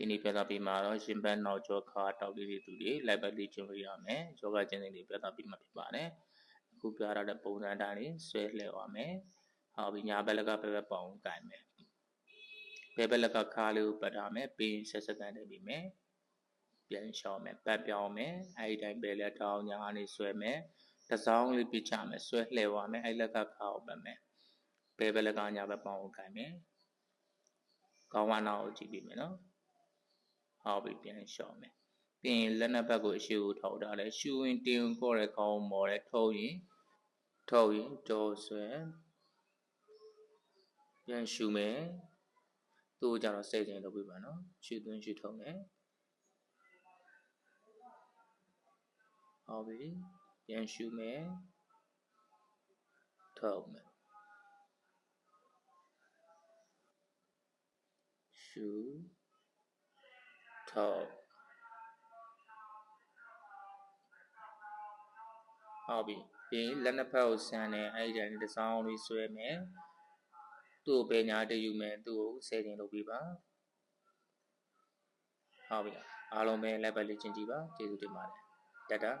ဒီနေ့ပြသပေးမှာတော့ရှင်ဘတ်နောက်ကျောခါတောက်လေးတွေသူတွေလိုက်ပတ်လေးကျင့်လို့ရမယ်ယောဂကျင့်စဉ်တွေပြသပေးမှာဖြစ်ပါတယ်အခုပြရတဲ့ပုံစံတိုင်းလေးဆွဲလှည့်သွားမယ်ဟောပြီးညာဘက်လက်ကဘက်ဘက်ပေါင်းကိုင်မယ်ဘယ်ဘက်လက်ကခါလေးကိုပတ်ထားမယ်ပြီးရင်ဆက်စကန်နေပြီမယ်ပြန်ရှောင်းမယ်ပတ်ပြောင်းမယ်အဲဒီတိုင်းပဲလက်ထောင်းညာကနေဆွဲမယ်တစောင်းလေးပြချမယ်ဆွဲလှည့်သွားမယ်အဲဒီလက်ကခါကိုပတ်မယ်ဘယ်ဘက်လက်ကညာဘက်ပေါင်းကိုကိုင်မယ်ကောင်းဝနာကိုကြည့်ပြီးမယ်နော် ဟောပြီးပြန်လျှော့မယ်ပြီးရင်လက်နှစ်ဘက်ကိုအရှိကိုထောက်ထားတယ်ရှူဝင်တင်ကော့တဲ့ခေါင်းမော်တဲ့ထုတ်ရင်ထုတ်ရင်တောဆွဲပြန်ရှူမယ်သူ့ကြတော့စိတ်ချင်းလုပ်ပြပါနော်ရှူသွင်းရှူထုတ်မယ်ဟောပြီပြန်ရှူမယ်ထုတ်မယ်ရှူ ထုတ်ဟုတ်ပြီပြီးရင်လက်နှစ်ဖက်ကိုဆန်းတယ်အဲ့ဒီတိုင်းတစ်စောင်းလေးဆွဲမယ်သူ့ကိုပဲညာတယူမယ်သူ့ကိုဆယ်တင်လုပ်ပြီးပါဟုတ်ပြီအားလုံးပဲလက်ပတ်လေးချင်းကြည့်ပါကျေးဇူးတင်ပါတယ်တတာ